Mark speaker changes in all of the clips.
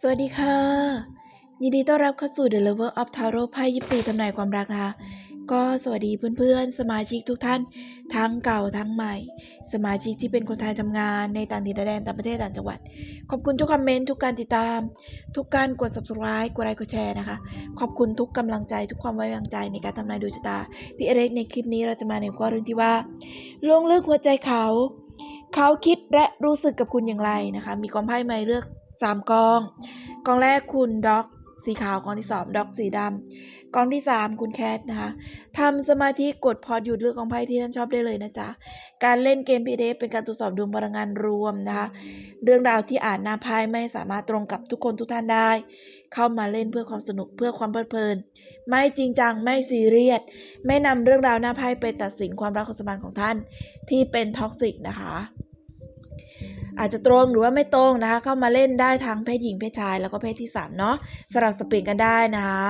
Speaker 1: สวัสดีค่ะ ยินดีต้อนรับเข้าสู่ The Lover of Tarot ไพ่ยิปซีทำนายความรักนะคะ ก็สวัสดีเพื่อนๆ สมาชิกทุกท่าน ทั้งเก่าทั้งใหม่ สมาชิกที่เป็นคนไทยทำงานในต่างถิ่นแดนต่างประเทศต่างจังหวัด ขอบคุณทุกคอมเมนต์ทุกการติดตาม ทุกการกด subscribe กดไลค์กดแชร์นะคะ ขอบคุณทุกกำลังใจทุกความไว้วางใจในการทำนายดวงชะตาพี่เอเล็กในคลิปนี้เราจะมาในข้อเรื่องที่ว่าลวงลึกหัวใจเขา เขาคิดและรู้สึกกับคุณอย่างไรนะคะ มีกองไพ่มาให้เลือก สามกอง กองแรกคุณด็อกสีขาวกองที่สองด็อกสีดำกองที่สามคุณแคทนะคะทำสมาธิกดพอดหยุดเลือกกองไพ่ที่ท่านชอบได้เลยนะจ๊ะ การเล่นเกม PDF เป็นการตรวจสอบดวงพลังงานรวมนะคะเรื่องราวที่อ่านหน้าไพ่ไม่สามารถตรงกับทุกคนทุกท่านได้ เข้ามาเล่นเพื่อความสนุกเพื่อความเพลิดเพลิน ไม่จริงจังไม่ซีเรียสไม่นำเรื่องราวหน้าไพ่ไปตัดสินความรักความสัมพันธ์ของท่าน ที่เป็นท็อกซิกนะคะ อาจจะตรงหรือว่าไม่ตรงนะคะ เข้ามาเล่นได้ทั้งเพศหญิงเพศชายแล้วก็เพศที่3เนาะสลับสปริงกันได้นะคะ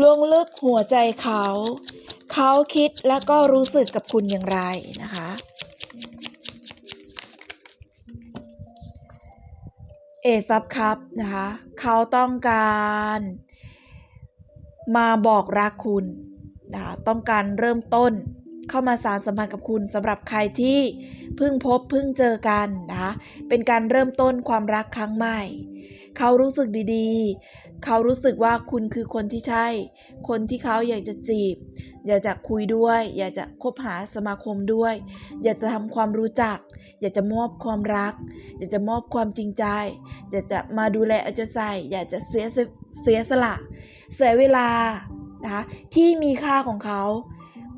Speaker 1: ลวงลึกหัวใจเขา เขาคิดแล้วก็รู้สึกกับคุณอย่างไรนะคะ เอซับครับนะคะ เขาต้องการมาบอกรักคุณนะคะต้องการเริ่มต้น เข้ามาสารสัมพันธ์กับคุณสำหรับใครที่เพิ่งพบเพิ่งเจอกันนะคะเป็นการเริ่มต้นความรักครั้งใหม่ เขารู้สึกดีๆ เขารู้สึกว่าคุณคือคนที่ใช่ คนที่เขาอยากจะจีบ อยากจะคุยด้วย อยากจะคบหาสมาคมด้วย อยากจะทำความรู้จัก อยากจะมอบความรัก อยากจะมอบความจริงใจ อยากจะมาดูแลเอาใจใส่ อยากจะเสียสเสียสละ เสียเวลานะคะที่มีค่าของเขา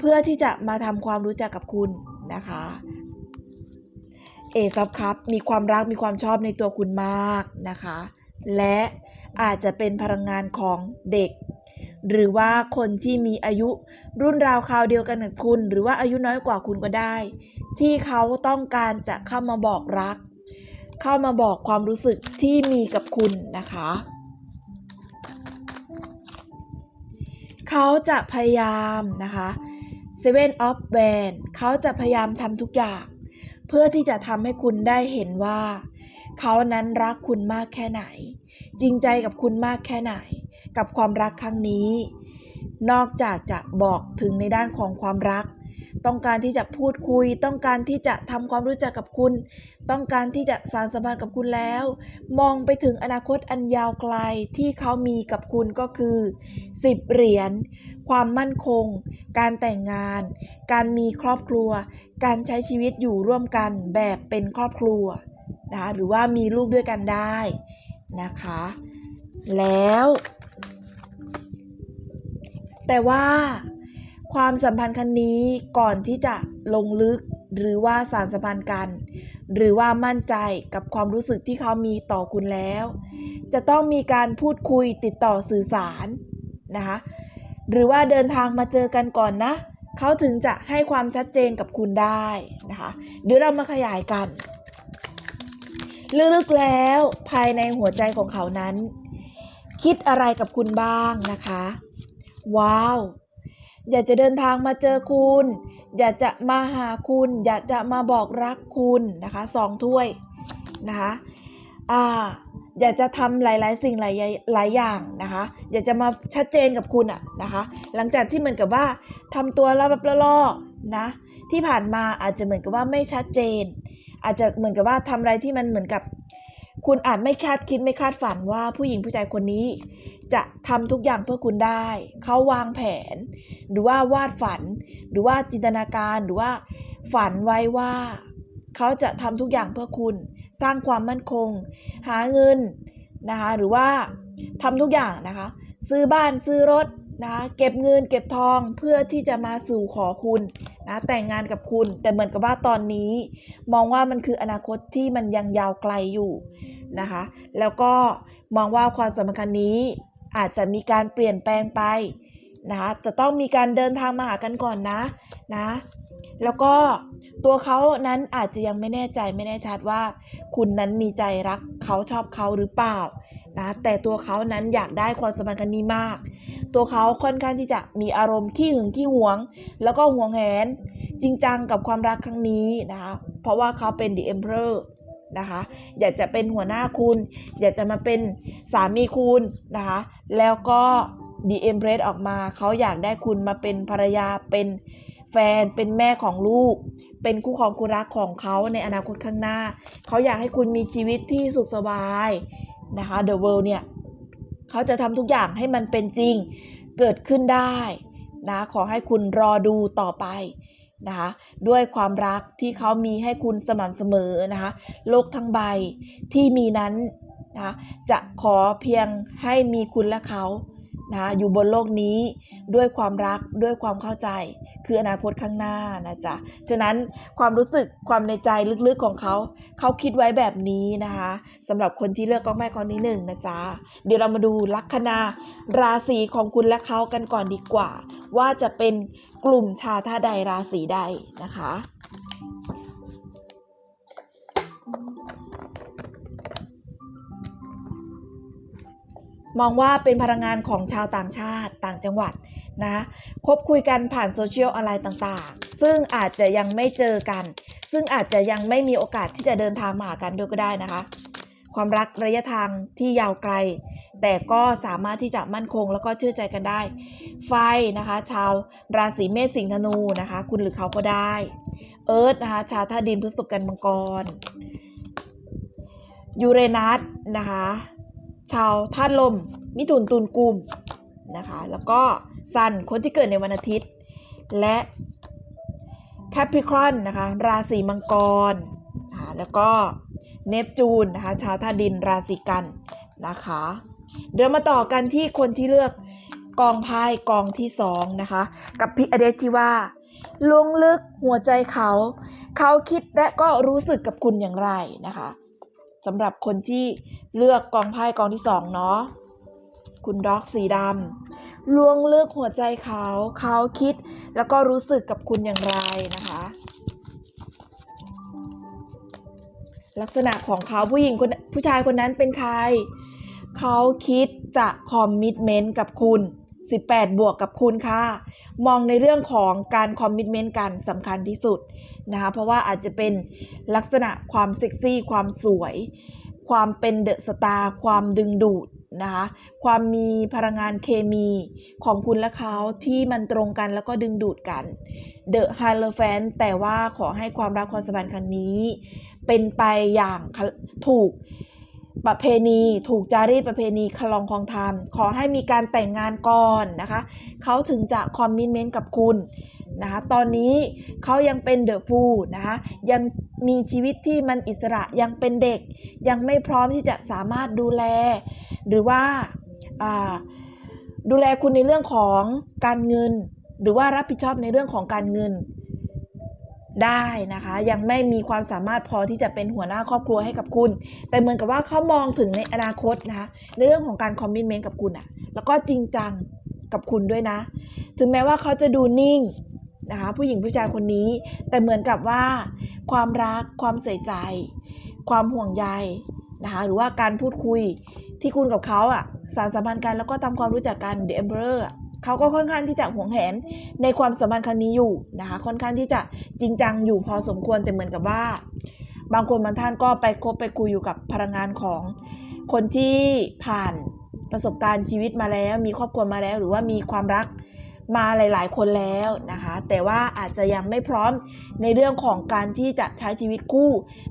Speaker 1: เพื่อที่จะมาทำความรู้จักกับคุณนะคะเอซับครับมีความรักมีความชอบในตัวคุณมากนะคะ และอาจจะเป็นพลังงานของเด็ก หรือว่าคนที่มีอายุรุ่นราวคราวเดียวกันกับคุณ หรือว่าอายุน้อยกว่าคุณก็ได้ ที่เขาต้องการจะเข้ามาบอกรัก เข้ามาบอกความรู้สึกที่มีกับคุณนะคะ เขาจะพยายามนะคะ Seven of w a n d เขาจะพยายามทำทุกอย่าง เพื่อที่จะทำให้คุณได้เห็นว่า เขานั้นรักคุณมากแค่ไหน จริงใจกับคุณมากแค่ไหน กับความรักครั้งนี้ นอกจากจะบอกถึงในด้านของความรัก ต้องการที่จะพูดคุย ต้องการที่จะทำความรู้จักกับคุณ ต้องการที่จะสานสัมพันธ์กับคุณแล้ว มองไปถึงอนาคตอันยาวไกลที่เขามีกับคุณก็คือ 10 เหรียญ ความมั่นคง การแต่งงาน การมีครอบครัว การใช้ชีวิตอยู่ร่วมกันแบบเป็นครอบครัวนะคะหรือว่ามีลูกด้วยกันได้นะคะ แล้ว แต่ว่า ความสัมพันธ์ครั้งนี้ก่อนที่จะลงลึกหรือว่าสารสัมพันธ์กัน หรือว่ามั่นใจกับความรู้สึกที่เขามีต่อคุณแล้ว จะต้องมีการพูดคุยติดต่อสื่อสารนะคะหรือว่าเดินทางมาเจอกันก่อนนะ เขาถึงจะให้ความชัดเจนกับคุณได้นะคะเดี๋ยวเรามาขยายกันลึกๆแล้วภายในหัวใจของเขานั้น คิดอะไรกับคุณบ้างนะคะ ว้าว อยากจะเดินทางมาเจอคุณ อยากจะมาหาคุณ อยากจะมาบอกรักคุณนะคะสองถ้วยนะคะอ่าอยากจะทำหลาย ๆ สิ่งหลายหลายอย่างนะคะ อยากจะมาชัดเจนกับคุณอะนะคะ หลังจากที่เหมือนกับว่าทำตัวล่อๆล่อนะที่ผ่านมาอาจจะเหมือนกับว่าไม่ชัดเจน อาจจะเหมือนกับว่าทำอะไรที่มันเหมือนกับ คุณอาจไม่คาดคิดไม่คาดฝันว่าผู้หญิงผู้ชายคนนี้ จะทำทุกอย่างเพื่อคุณได้ เขาวางแผน หรือว่าวาดฝัน หรือว่าจินตนาการ หรือว่าฝันไว้ว่า เขาจะทำทุกอย่างเพื่อคุณ สร้างความมั่นคง หาเงินนะคะ หรือว่าทำทุกอย่างนะคะ ซื้อบ้านซื้อรถนะคะเก็บเงินเก็บทองเพื่อที่จะมาสู่ขอคุณนะแต่งงานกับคุณแต่เหมือนกับว่าตอนนี้ มองว่ามันคืออนาคตที่มันยังยาวไกลอยู่นะคะ แล้วก็มองว่าความสัมพันธ์นี้ อาจจะมีการเปลี่ยนแปลงไปนะคะจะต้องมีการเดินทางมาหากันก่อนนะนะแล้วก็ตัวเขานั้นอาจจะยังไม่แน่ใจไม่แน่ชัดว่า คุณนั้นมีใจรักเขาชอบเขาหรือเปล่านะแต่ตัวเขานั้นอยากได้ความสัมพันธ์ครั้งนี้มาก ตัวเขาค่อนข้างที่จะมีอารมณ์ขี้หึงขี้หวง แล้วก็หวงแหนจริงจังกับความรักครั้งนี้นะคะเพราะว่าเขาเป็น the emperor นะคะ อยากจะเป็นหัวหน้าคุณ อยากจะมาเป็นสามีคุณนะคะ แล้วก็ the empress ออกมาเขาอยากได้คุณมาเป็นภรรยาเป็นแฟนเป็นแม่ของลูก เป็นคู่ครองคู่รักของเขาในอนาคตข้างหน้า เขาอยากให้คุณมีชีวิตที่สุขสบายนะคะ the world เนี่ยเขาจะทำทุกอย่างให้มันเป็นจริงเกิดขึ้นได้นะขอให้คุณรอดูต่อไป นะคะด้วยความรักที่เขามีให้คุณสม่ำเสมอนะคะโลกทั้งใบที่มีนั้นนะะจะขอเพียงให้มีคุณและเขานะะอยู่บนโลกนี้ด้วยความรักด้วยความเข้าใจ คืออนาคตข้างหน้านะจ๊ะ ฉะนั้นความรู้สึกความในใจลึกๆของเขา เขาคิดไว้แบบนี้นะคะสำหรับคนที่เลือกกล้องแม่กองนี้หนึ่งนะจ๊ะ เดี๋ยวเรามาดูลัคนาราศีของคุณและเขากันก่อนดีกว่า ว่าจะเป็นกลุ่มชาวท่าใดราศีใดนะคะมองว่าเป็นพลังงานของชาวต่างชาติต่างจังหวัด นะคบคุยกันผ่านโซเชียลออนไลน์ต่างๆ ซึ่งอาจจะยังไม่เจอกัน ซึ่งอาจจะยังไม่มีโอกาสที่จะเดินทางมาหากันด้วยก็ได้นะคะ ความรักระยะทางที่ยาวไกล แต่ก็สามารถที่จะมั่นคงแล้วก็เชื่อใจกันได้ ไฟนะคะ ชาวราศีเมษสิงห์ธนูนะคะ คุณหรือเขาก็ได้ เอิร์ธนะคะ ชาวธาตุดินพฤษภกันมังกรยูเรนัสนะคะ ชาวธาตุลม มิถุนตุลกุมนะคะ แล้วก็ ซันคนที่เกิดในวันอาทิตย์ และแคปริคอนนะคะราศีมังกรแล้วก็เนปจูนนะคะชาวธาตุดินราศีกันนะคะ เดี๋ยวมาต่อกันที่คนที่เลือกกองไพ่กองที่สองนะคะ กับพิอเดชที่ว่าลวงลึกหัวใจเขา เขาคิดและก็รู้สึกกับคุณอย่างไรนะคะสำหรับคนที่เลือกกองไพ่กองที่สองเนาะคุณด็อกสีดำ ลวงลึกหัวใจเขา เขาคิดแล้วก็รู้สึกกับคุณอย่างไรนะคะ ลักษณะของเขาผู้หญิงคนผู้ชายคนนั้นเป็นใคร เขาคิดจะคอมมิ t เมนต์กับคุณ 18 บวกกับคุณค่ะ มองในเรื่องของการคอมมิ t เมนต์กันสำคัญที่สุดนะคะ เพราะว่าอาจจะเป็นลักษณะความเซ็กซี่ ความสวย ความเป็นเดอะสตาร์ ความดึงดูด นะคะความมีพลังงานเคมีของคุณและเขาที่มันตรงกันแล้วก็ดึงดูดกันเดอะไฮเลอร์แฟนแต่ว่าขอให้ความรักความสัมพันธ์ครั้งนี้ เป็นไปอย่างถูกประเพณีถูกจารีตประเพณีคลองคองธรรม ขอให้มีการแต่งงานก่อนนะคะ เขาถึงจะคอมมิชเมนต์กับคุณ นะคะตอนนี้เขายังเป็นเดอะฟูนะคะยังมีชีวิตที่มันอิสระยังเป็นเด็ก ยังไม่พร้อมที่จะสามารถดูแล หรือว่าดูแลคุณในเรื่องของการเงิน หรือว่ารับผิดชอบในเรื่องของการเงินได้นะคะ ยังไม่มีความสามารถพอที่จะเป็นหัวหน้าครอบครัวให้กับคุณ แต่เหมือนกับว่าเขามองถึงในอนาคตนะคะในเรื่องของการคอมมิชเมนต์กับคุณอะแล้วก็จริงจังกับคุณด้วยนะ ถึงแม้ว่าเขาจะดูนิ่ง นะคะผู้หญิงผู้ชายคนนี้ แต่เหมือนกับว่า ความรักความใส่ใจ ความห่วงใยนะคะหรือว่าการพูดคุยที่คุณกับเขาอะสารสัมพันธ์กันแล้วก็ทำความรู้จักกัน The Emperor เขาก็ค่อนข้างที่จะห่วงแหนในความสัมพันธ์ครั้งนี้อยู่นะคะค่อนข้างที่จะจริงจังอยู่พอสมควรแต่เหมือนกับว่า บางคนบางท่านก็ไปคบไปคุยอยู่กับพลังงานของคนที่ผ่านประสบการณ์ชีวิตมาแล้ว มีครอบครัวมาแล้ว หรือว่ามีความรัก มาหลาย ๆ คนแล้วนะคะ แต่ว่าอาจจะยังไม่พร้อมในเรื่องของการที่จะใช้ชีวิตคู่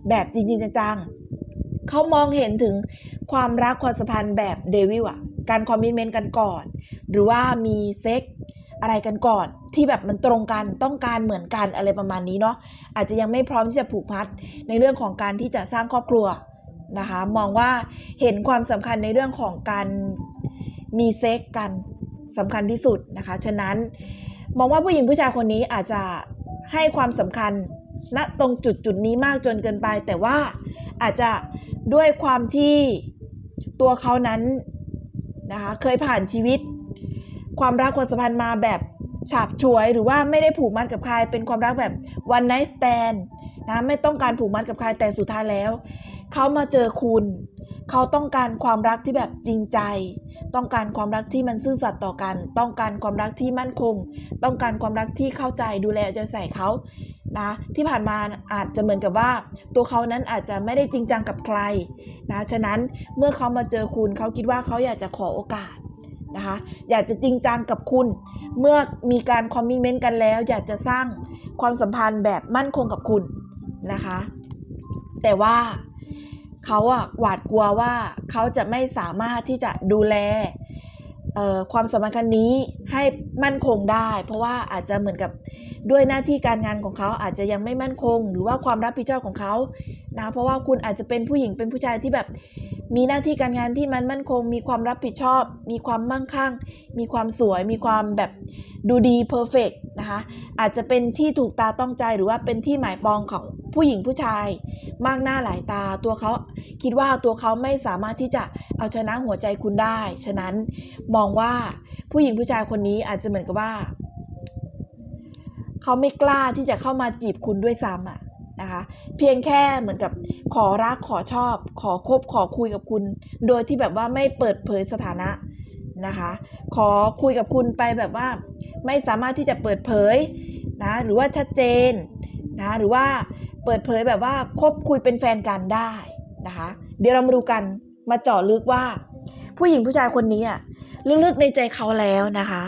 Speaker 1: แบบจริง ๆ จังๆเขามองเห็นถึงความรักความสัมพันธ์แบบเดวิลอะการคอมมิชเมนต์กันก่อน หรือว่ามีเซ็กอะไรกันก่อนที่แบบมันตรงกันต้องการเหมือนกันอะไรประมาณนี้เนาะอาจจะยังไม่พร้อมที่จะผูกพัดในเรื่องของการที่จะสร้างครอบครัวนะคะ มองว่าเห็นความสำคัญในเรื่องของการมีเซ็กกัน สำคัญที่สุดนะคะ ฉะนั้นมองว่าผู้หญิงผู้ชายคนนี้อาจจะให้ความสำคัญณตรงจุดจุดนี้มากจนเกินไป แต่ว่าอาจจะด้วยความที่ตัวเขานั้นนะคะเคยผ่านชีวิต ความรักความสัมพันธ์มาแบบฉาบฉวยหรือว่าไม่ได้ผูกมัดกับใคร เป็นความรักแบบ one night stand นะไม่ต้องการผูกมัดกับใครแต่สุดท้ายแล้ว เขามาเจอคุณ เขาต้องการความรักที่แบบจริงใจ ต้องการความรักที่มันซื่อสัตย์ต่อกัน ต้องการความรักที่มั่นคง ต้องการความรักที่เข้าใจดูแลใจใส่เขานะที่ผ่านมาอาจจะเหมือนกับว่า ตัวเขานั้นอาจจะไม่ได้จริงจังกับใครนะฉะนั้นเมื่อเขามาเจอคุณเขาคิดว่าเขาอยากจะขอโอกาสนะคะอยากจะจริงจังกับคุณ เมื่อมีการคอมมิเมนต์กันแล้ว อยากจะสร้างความสัมพันธ์แบบมั่นคงกับคุณนะคะ แต่ว่า เขาอะหวาดกลัวว่าเขาจะไม่สามารถที่จะดูแลความสัมพันธ์ครั้งนี้ให้มั่นคงได้ เพราะว่าอาจจะเหมือนกับด้วยหน้าที่การงานของเขาอาจจะยังไม่มั่นคง หรือว่าความรับผิดชอบของเขานะเพราะว่าคุณอาจจะเป็นผู้หญิงเป็นผู้ชายที่แบบ มีหน้าที่การงานที่มันมั่นคง มีความรับผิดชอบ มีความมั่งคั่ง มีความสวย มีความแบบดูดีเพอร์เฟกนะคะ อาจจะเป็นที่ถูกตาต้องใจหรือว่าเป็นที่หมายปองของผู้หญิงผู้ชาย มากหน้าหลายตา ตัวเขาคิดว่าตัวเขาไม่สามารถที่จะเอาชนะหัวใจคุณได้ ฉะนั้นมองว่าผู้หญิงผู้ชายคนนี้อาจจะเหมือนกับว่า เขาไม่กล้าที่จะเข้ามาจีบคุณด้วยซ้ำอะ นะคะ เพียงแค่เหมือนกับขอรักขอชอบ ขอคบขอคุยกับคุณ โดยที่แบบว่าไม่เปิดเผยสถานะนะคะ ขอคุยกับคุณไปแบบว่า ไม่สามารถที่จะเปิดเผยนะหรือว่าชัดเจนนะหรือว่าเปิดเผยแบบว่าคบคุยเป็นแฟนกันได้นะคะ เดี๋ยวเรามาดูกันมาเจาะลึกว่า ผู้หญิงผู้ชายคนนี้อะลึกๆในใจเขาแล้วนะคะ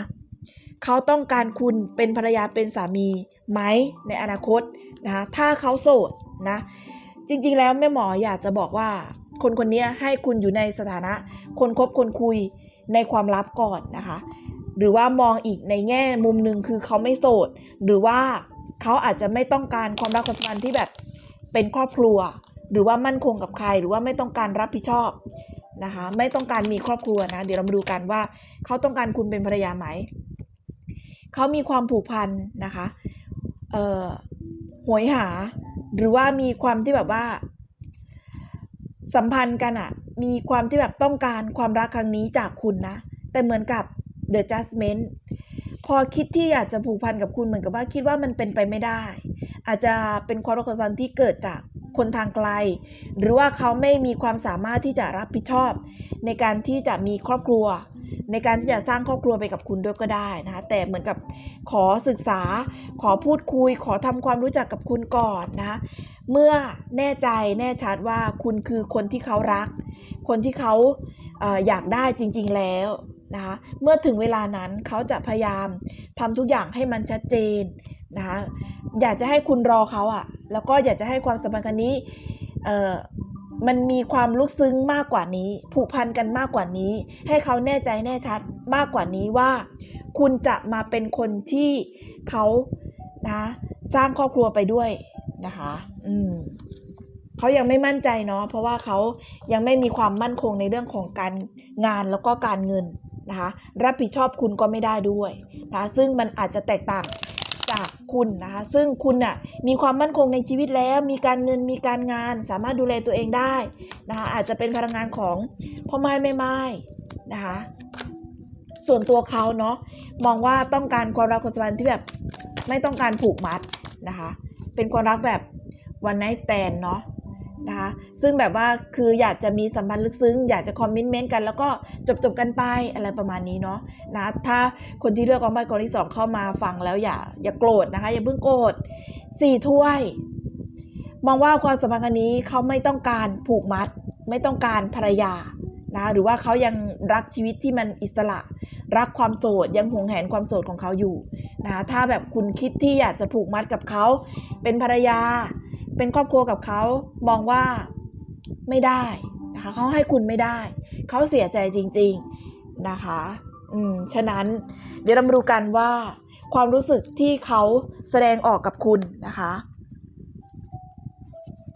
Speaker 1: เขาต้องการคุณเป็นภรรยาเป็นสามีไหมในอนาคต นะคะถ้าเขาโสดนะจริงๆแล้วแม่หมออยากจะบอกว่า คนคนนี้ให้คุณอยู่ในสถานะ คนคบคนคุยในความลับก่อนนะคะ หรือว่ามองอีกในแง่มุมหนึ่งคือเขาไม่โสด หรือว่าเขาอาจจะไม่ต้องการความรักความสัมพันธ์ที่แบบเป็นครอบครัว หรือว่ามั่นคงกับใคร หรือว่าไม่ต้องการรับผิดชอบนะคะ ไม่ต้องการมีครอบครัวนะ เดี๋ยวเรามาดูกันว่า เขาต้องการคุณเป็นภรรยาไหม เขามีความผูกพันนะคะ เอ่อ โหยหา หรือว่ามีความที่แบบว่า สัมพันธ์กันอะมีความที่แบบต้องการความรักครั้งนี้จากคุณนะ แต่เหมือนกับ The Judgment พอคิดที่อยากจะผูกพันกับคุณเหมือนกับว่าคิดว่ามันเป็นไปไม่ได้ อาจจะเป็นความรักความสัมพันธ์ที่เกิดจากคนทางไกล หรือว่าเขาไม่มีความสามารถที่จะรับผิดชอบ ในการที่จะมีครอบครัว ในการที่จะสร้างครอบครัวไปกับคุณด้วยก็ได้นะคะแต่เหมือนกับขอศึกษา ขอพูดคุย ขอทำความรู้จักกับคุณก่อนนะคะเมื่อแน่ใจแน่ชัดว่าคุณคือคนที่เขารัก คนที่เขาอยากได้จริง ๆแล้วนะคะเมื่อถึงเวลานั้นเขาจะพยายามทำทุกอย่างให้มันชัดเจนนะคะอยากจะให้คุณรอเขาอะ่ะ แล้วก็อยากจะให้ความสัมพันธ์กันนี้ มันมีความลึกซึ้งมากกว่านี้ ผูกพันกันมากกว่านี้ ให้เขาแน่ใจแน่ชัดมากกว่านี้ว่า คุณจะมาเป็นคนที่เขานะสร้างครอบครัวไปด้วยนะคะ อืมเขายังไม่มั่นใจเนาะเพราะว่าเขายังไม่มีความมั่นคงในเรื่องของการงานแล้วก็การเงินนะคะ รับผิดชอบคุณก็ไม่ได้ด้วยนะคะซึ่งมันอาจจะแตกต่าง จากคุณนะคะ ซึ่งคุณน่ะมีความมั่นคงในชีวิตแล้ว มีการเงินมีการงาน สามารถดูแลตัวเองได้นะคะอาจจะเป็นพลังงานของพ่อไม้แม่ไม้นะคะส่วนตัวเขาเนาะมองว่าต้องการความรักความสัมพันธ์ที่แบบไม่ต้องการผูกมัดนะคะ เป็นความรักแบบ one night stand เนาะ นะคะซึ่งแบบว่าคืออยากจะมีสัมพันธ์ลึกซึ้ง อยากจะคอมมิชเมนต์กัน แล้วก็จบจบกันไปอะไรประมาณนี้เนาะนะถ้าคนที่เลือกกองใบกองที่สองเข้ามาฟังแล้วอย่าอย่าโกรธนะคะ อย่าเพิ่งโกรธสี่ถ้วย มองว่าความสัมพันธ์ครั้งนี้เขาไม่ต้องการผูกมัด ไม่ต้องการภรรยานะหรือว่าเขายังรักชีวิตที่มันอิสระ รักความโสดยังหวงแหนความโสดของเขาอยู่นะถ้าแบบคุณคิดที่อยากจะผูกมัดกับเขาเป็นภรรยา เป็นครอบครัวกับเขามองว่าไม่ได้นะคะเขาให้คุณไม่ได้ เขาเสียใจจริง ๆนะคะอืมฉะนั้นเดี๋ยวเรามาดูกันว่า ความรู้สึกที่เขาแสดงออกกับคุณนะคะ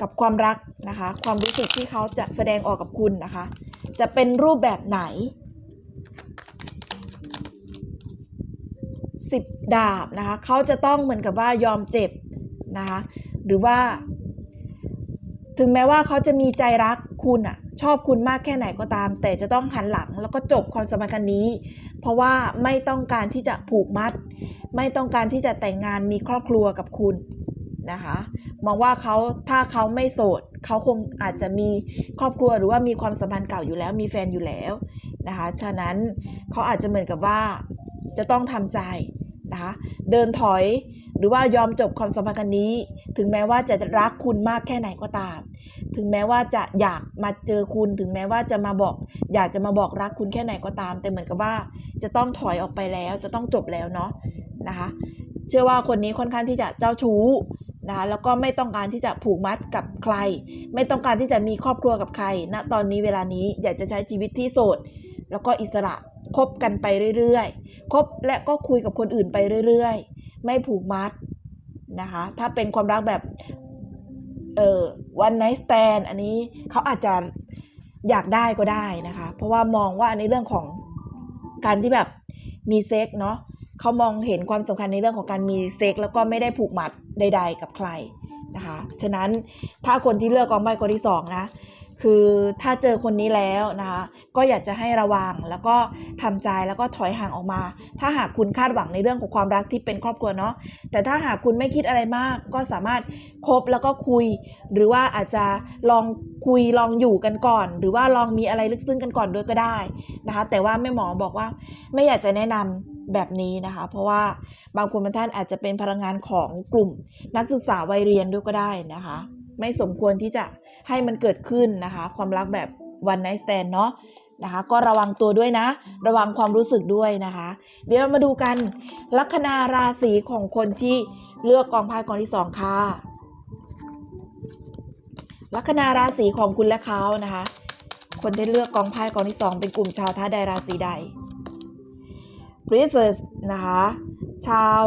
Speaker 1: กับความรักนะคะ ความรู้สึกที่เขาจะแสดงออกกับคุณนะคะ จะเป็นรูปแบบไหนสิบดาบนะคะเขาจะต้องเหมือนกับว่ายอมเจ็บนะคะ หรือว่า ถึงแม้ว่าเขาจะมีใจรักคุณอะชอบคุณมากแค่ไหนก็ตาม แต่จะต้องหันหลังแล้วก็จบความสัมพันธ์นี้ เพราะว่าไม่ต้องการที่จะผูกมัด ไม่ต้องการที่จะแต่งงานมีครอบครัวกับคุณนะคะมองว่าเขาถ้าเขาไม่โสดเขาคงอาจจะมีครอบครัวหรือว่ามีความสัมพันธ์เก่าอยู่แล้วมีแฟนอยู่แล้วนะคะฉะนั้นเขาอาจจะเหมือนกับว่าจะต้องทำใจนะคะเดินถอยหรือว่ายอมจบความสัมพันธ์นี้ ถึงแม้ว่าจะรักคุณมากแค่ไหนก็ตาม ถึงแม้ว่าจะอยากมาเจอคุณ ถึงแม้ว่าจะมาบอก อยากจะมาบอกรักคุณแค่ไหนก็ตาม แต่เหมือนกับว่าจะต้องถอยออกไปแล้ว จะต้องจบแล้วเนาะนะคะ เชื่อว่าคนนี้ค่อนข้างที่จะเจ้าชู้นะคะแล้วก็ไม่ต้องการที่จะผูกมัดกับใคร ไม่ต้องการที่จะมีครอบครัวกับใครณตอนนี้เวลานี้อยากจะใช้ชีวิตที่โสด แล้วก็อิสระคบกันไปเรื่อยๆ คบและก็คุยกับคนอื่นไปเรื่อยๆ ไม่ผูกมัด นะคะ ถ้าเป็นความรักแบบเออวันไนท์สแตนอันนี้เขาอาจจะอยากได้ก็ได้นะคะ เพราะว่ามองว่าในเรื่องของการที่แบบมีเซ็กเนาะเขามองเห็นความสำคัญในเรื่องของการมีเซ็กแล้วก็ไม่ได้ผูกมัดใด ๆ กับใครนะคะ ฉะนั้นถ้าคนที่เลือกกองใบคนที่สองนะ คือถ้าเจอคนนี้แล้วนะคะ ก็อยากจะให้ระวังแล้วก็ทำใจแล้วก็ถอยห่างออกมา ถ้าหากคุณคาดหวังในเรื่องของความรักที่เป็นครอบครัวเนาะแต่ถ้าหากคุณไม่คิดอะไรมาก ก็สามารถคบแล้วก็คุย หรือว่าอาจจะลองคุยลองอยู่กันก่อน หรือว่าลองมีอะไรลึกซึ้งกันก่อนด้วยก็ได้นะคะ แต่ว่าแม่หมอบอกว่าไม่อยากจะแนะนำแบบนี้นะคะ เพราะว่าบางคนบางท่านอาจจะเป็นพลังงานของกลุ่มนักศึกษาวัยเรียนด้วยก็ได้นะคะ ไม่สมควรที่จะให้มันเกิดขึ้นนะคะ ความรักแบบวันไนสแตนเนาะนะคะ ก็ระวังตัวด้วยนะ ระวังความรู้สึกด้วยนะคะ เดี๋ยวมาดูกันลัคนาราศีของคนที่เลือกกองไพ่กองที่สองค่ะลัคนาราศีของคุณและเขานะคะ คนที่เลือกกองไพ่กองที่สองเป็นกลุ่มชาวท่าใดราศีใด p r i n c e s นะคะ ชาว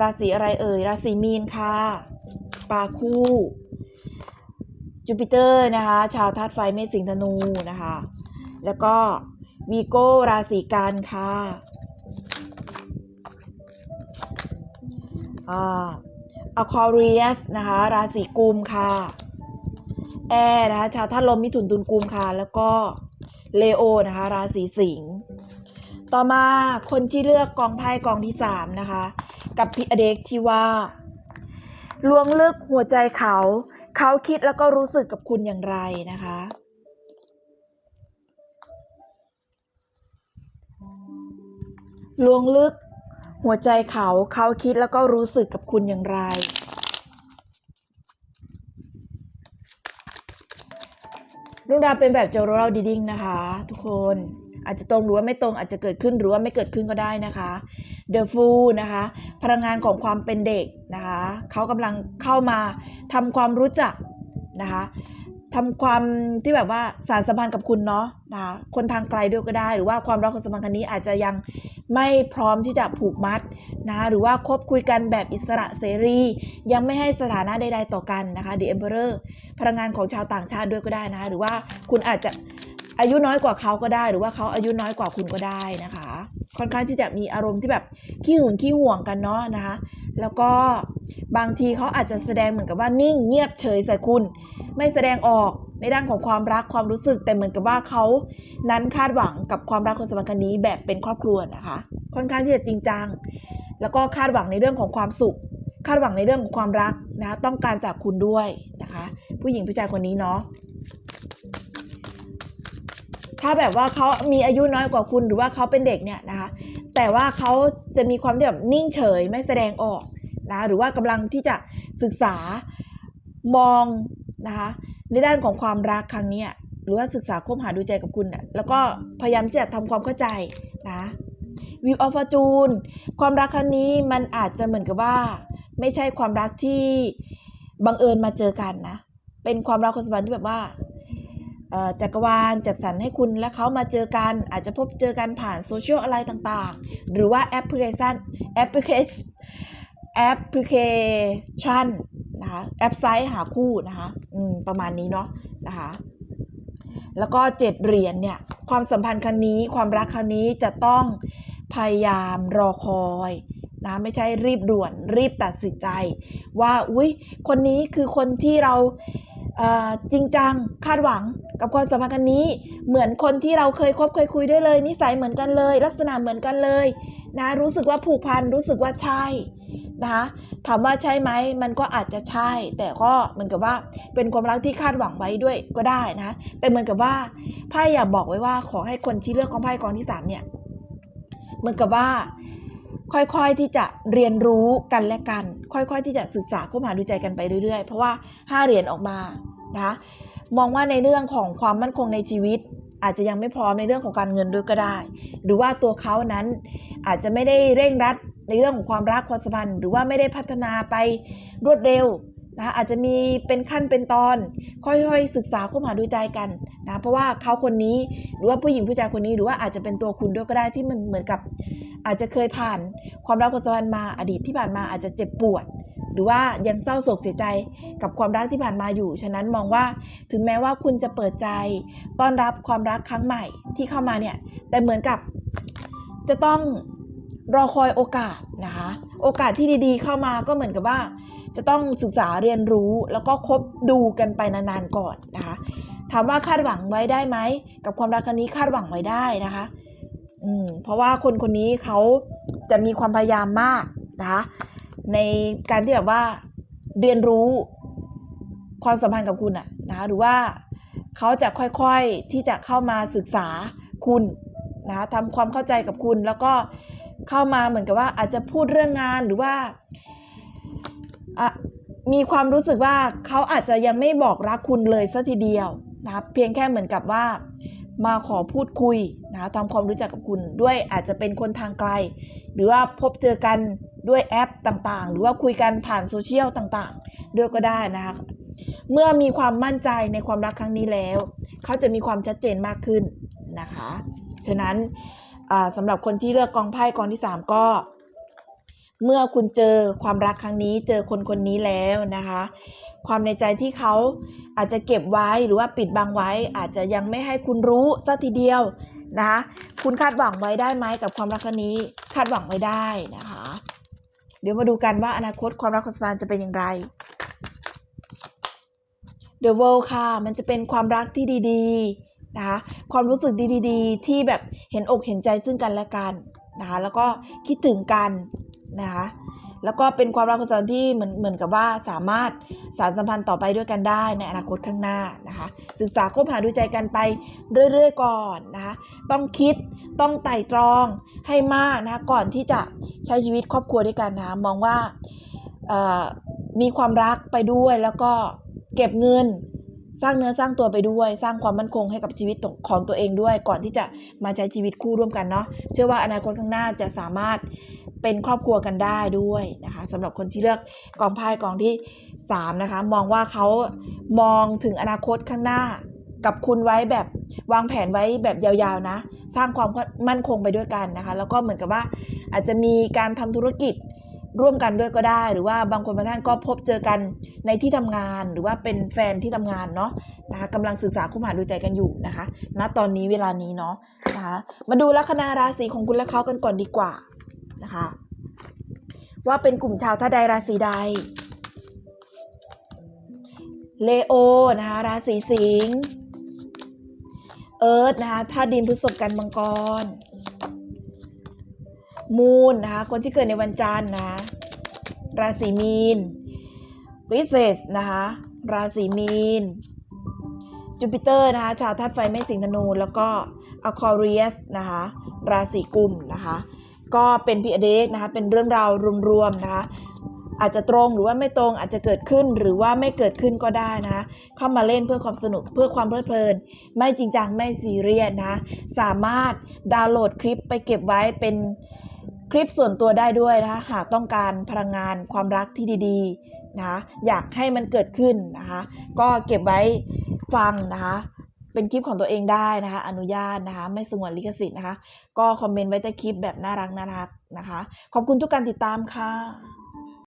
Speaker 1: ราศีอะไรเอ่ย ราศีมีนค่ะปลาคู่ จูปิเตอร์นะคะ ชาวธาตุไฟเมษสิงธนูนะคะ แล้วก็วีโก้ราศีกันค่ะอ่าอควาเรียสนะคะ ราศีกุมค่ะ แอร์นะคะ ชาวธาตุลมมิถุนตุลกุมค่ะ แล้วก็เลโอนะคะ ราศีสิงห์ต่อมาคนที่เลือกกองไพ่กองที่สามนะคะ กับพิอเด็กที่ว่า ลวงลึกหัวใจเขา เขาคิดแล้วก็รู้สึกกับคุณอย่างไรนะคะ ลวงลึกหัวใจเขาเขาคิดแล้วก็รู้สึกกับคุณอย่างไร เรื่องราวเป็นแบบเจอร์ดีดิ้งนะคะ ทุกคนอาจจะตรงหรือว่าไม่ตรงอาจจะเกิดขึ้นหรือว่าไม่เกิดขึ้นก็ได้นะคะ The Fool นะคะ พลังงานของความเป็นเด็กนะคะ เขากำลังเข้ามา ทำความรู้จักนะคะทำความที่แบบว่าสารสัมพันธ์กับคุณเนาะนะคะคนทางไกลด้วยก็ได้ หรือว่าความรักความสัมพันธ์ครั้งนี้อาจจะยังไม่พร้อมที่จะผูกมัดนะคะหรือว่าคบคุยกันแบบอิสระเสรี ยังไม่ให้สถานะใดๆต่อกันนะคะ The Emperor พลังงานของชาวต่างชาติด้วยก็ได้นะคะหรือว่าคุณอาจจะอายุน้อยกว่าเขาก็ได้ หรือว่าเขาอายุน้อยกว่าคุณก็ได้นะคะ ค่อนข้างที่จะมีอารมณ์ที่แบบขี้หึงขี้ห่วงกันเนาะนะคะ แล้วก็บางทีเขาอาจจะแสดงเหมือนกับว่านิ่งเงียบเฉยใส่คุณ ไม่แสดงออกในด้านของความรักความรู้สึกแต่เหมือนกับว่าเขานั้นคาดหวังกับความรักคนสำคัญนี้แบบเป็นครอบครัวนะคะ ค่อนข้างที่จะจริงจัง แล้วก็คาดหวังในเรื่องของความสุข คาดหวังในเรื่องของความรักนะต้องการจากคุณด้วยนะคะ ผู้หญิงผู้ชายคนนี้เนาะถ้าแบบว่าเขามีอายุน้อยกว่าคุณหรือว่าเขาเป็นเด็กเนี่ยนะคะ แต่ว่าเขาจะมีความที่แบบนิ่งเฉยไม่แสดงออกนะหรือว่ากำลังที่จะศึกษามองนะคะในด้านของความรักครั้งนี้หรือว่าศึกษาคบหาดูใจกับคุณนะแล้วก็พยายามที่จะทำความเข้าใจนะวิวออฟฟอร์จูนความรักครั้งนี้มันอาจจะเหมือนกับว่า ไม่ใช่ความรักที่บังเอิญมาเจอกันนะ เป็นความรักความสัมพันธ์ที่แบบว่า จักรวาลจัดสรรให้คุณและเขามาเจอกัน อาจจะพบเจอกันผ่านโซเชียลอะไรต่างๆ หรือว่าแอปพลิเคชันแอปพลิเคชันแอปพลิเคชันนะคะแอปไซต์หาคู่นะคะประมาณนี้เนาะนะคะแล้วก็เจ็ดเหรียญเนี่ยความสัมพันธ์ครั้งนี้ความรักครั้งนี้จะต้องพยายามรอคอยนะไม่ใช่รีบด่วนรีบตัดสินใจ ว่าอุ้ยคนนี้คือคนที่เรา จริงจังคาดหวังกับความสัมพันธ์กันนี้ เหมือนคนที่เราเคยคบเคยคุยด้วยเลย นิสัยเหมือนกันเลย ลักษณะเหมือนกันเลยนะรู้สึกว่าผูกพันรู้สึกว่าใช่นะคะถามว่าใช่ไหมมันก็อาจจะใช่ แต่ก็เหมือนกับว่าเป็นความรักที่คาดหวังไว้ด้วยก็ได้นะแต่เหมือนกับว่าไพ่อยากบอกไว้ว่าขอให้คนที่เลือกกองไพ่กองที่สามเนี่ยเหมือนกับว่า ค่อยๆที่จะเรียนรู้กันและกัน ค่อยๆที่จะศึกษาเข้ามาดูใจกันไปเรื่อยๆ เพราะว่าห้าเหรียญออกมานะคะมองว่าในเรื่องของความมั่นคงในชีวิต อาจจะยังไม่พร้อมในเรื่องของการเงินด้วยก็ได้ หรือว่าตัวเขานั้นอาจจะไม่ได้เร่งรัดในเรื่องของความรักความสัมพันธ์ หรือว่าไม่ได้พัฒนาไปรวดเร็ว นะอาจจะมีเป็นขั้นเป็นตอน ค่อยๆศึกษาเข้ามาดูใจกันนะเพราะว่าเขาคนนี้หรือว่าผู้หญิงผู้ชายคนนี้หรือว่าอาจจะเป็นตัวคุณด้วยก็ได้ที่มันเหมือนกับ อาจจะเคยผ่านความรักความสัมพันธ์มาอดีตที่ผ่านมาอาจจะเจ็บปวด หรือว่ายังเศร้าโศกเสียใจกับความรักที่ผ่านมาอยู่ ฉะนั้นมองว่าถึงแม้ว่าคุณจะเปิดใจต้อนรับความรักครั้งใหม่ที่เข้ามาเนี่ยแต่เหมือนกับจะต้องรอคอยโอกาสนะคะโอกาสที่ดีๆ เข้ามาก็เหมือนกับว่า จะต้องศึกษาเรียนรู้แล้วก็คบดูกันไปนานๆก่อนนะคะ ถามว่าคาดหวังไว้ได้ไหม กับความรักครั้งนี้คาดหวังไว้ได้นะคะ อืมเพราะว่าคนคนนี้เขาจะมีความพยายามมากนะคะในการที่แบบว่าเรียนรู้ความสัมพันธ์กับคุณอะนะคะหรือว่าเขาจะค่อยๆที่จะเข้ามาศึกษาคุณนะคะทำความเข้าใจกับคุณแล้วก็เข้ามาเหมือนกับว่าอาจจะพูดเรื่องงานหรือว่า มีความรู้สึกว่าเขาอาจจะยังไม่บอกรักคุณเลยสัทีเดียวนะคะเพียงแค่เหมือนกับว่ามาขอพูดคุยนะคะทำความรู้จักกับคุณด้วยอาจจะเป็นคนทางไกล หรือว่าพบเจอกันด้วยแอปต่างๆ หรือว่าคุยกันผ่านโซเชียลต่างๆ ด้วยก็ได้นะคะเมื่อมีความมั่นใจในความรักครั้งนี้แล้ว เขาจะมีความชัดเจนมากขึ้นนะคะ ฉะนั้นสำหรับคนที่เลือกกองไพ่กองที่ 3 ก็ เมื่อคุณเจอความรักครั้งนี้ เจอคนคนนี้แล้วนะคะ ความในใจที่เขาอาจจะเก็บไว้หรือว่าปิดบังไว้ อาจจะยังไม่ให้คุณรู้สัทีเดียวนะคะคุณคาดหวังไว้ได้ไหมกับความรักครั้งนี้ คาดหวังไว้ได้นะคะ เดี๋ยวมาดูกันว่าอนาคตความรักของสานจะเป็นอย่างไร The World ค่ะ มันจะเป็นความรักที่ดีๆนะคะความรู้สึกดีๆ ที่แบบเห็นอกเห็นใจซึ่งกันและกันนะคะแล้วก็คิดถึงกัน นะคะแล้วก็เป็นความรักความสัมพันธ์ที่เหมือนเหมือนกับว่าสามารถสารสัมพันธ์ต่อไปด้วยกันได้ในอนาคตข้างหน้านะคะศึกษาคบหาดูใจกันไปเรื่อยๆก่อนนะคะต้องคิดต้องไต่ตรองให้มากนะคะก่อนที่จะใช้ชีวิตครอบครัวด้วยกันนะะมองว่ามีความรักไปด้วยแล้วก็เก็บเงินสร้างเนื้อสร้างตัวไปด้วย สร้างความมั่นคงให้กับชีวิตของตัวเองด้วย ก่อนที่จะมาใช้ชีวิตคู่ร่วมกันเนาะเชื่อว่าอนาคตข้างหน้าจะสามารถ เป็นครอบครัวกันได้ด้วยนะคะสำหรับคนที่เลือกกองไพ่กองที่3นะคะมองว่าเขามองถึงอนาคตข้างหน้ากับคุณไว้แบบวางแผนไว้แบบยาวๆนะ สร้างความมั่นคงไปด้วยกันนะคะ แล้วก็เหมือนกับว่าอาจจะมีการทำธุรกิจร่วมกันด้วยก็ได้ หรือว่าบางคนบางท่านก็พบเจอกันในที่ทำงาน หรือว่าเป็นแฟนที่ทำงานเนาะนะคะกำลังศึกษาคุ้มหาดูใจกันอยู่นะคะณตอนนี้เวลานี้เนาะนะคะมาดูลัคนาราศีของคุณและเขากันก่อนดีกว่า นะคะ ว่าเป็นกลุ่มชาวท่าใดราศีใด เลโอนะคะราศีสิงห์เอิร์ธนะคะท่าตุดินพฤษภกันมังกร มูนนะคะคนที่เกิดในวันจันทร์นะราศีมีนริเซสนะคะราศีมีนจูปิเตอร์นะคะชาวธาตุไฟไม่สิงธนู แล้วก็อควาเรียสนะคะราศีกุมนะคะ ก็เป็นพีอเดกนะคะเป็นเรื่องราวรวมๆนะคะอาจจะตรงหรือว่าไม่ตรงอาจจะเกิดขึ้นหรือว่าไม่เกิดขึ้นก็ได้นะเข้ามาเล่นเพื่อความสนุกเพื่อความเพลิดเพลิน ไม่จริงจังไม่ซีเรียสนะ สามารถดาวน์โหลดคลิปไปเก็บไว้เป็นคลิปส่วนตัวได้ด้วยนะคะหากต้องการพลังงานความรักที่ดีๆนะอยากให้มันเกิดขึ้นนะคะก็เก็บไว้ฟังนะคะ เป็นคลิปของตัวเองได้นะคะ อนุญาตนะคะ ไม่สงวนลิขสิทธิ์นะคะ ก็คอมเมนต์ไว้ใต้คลิปแบบน่ารักน่ารักนะคะ ขอบคุณทุกการติดตามค่ะ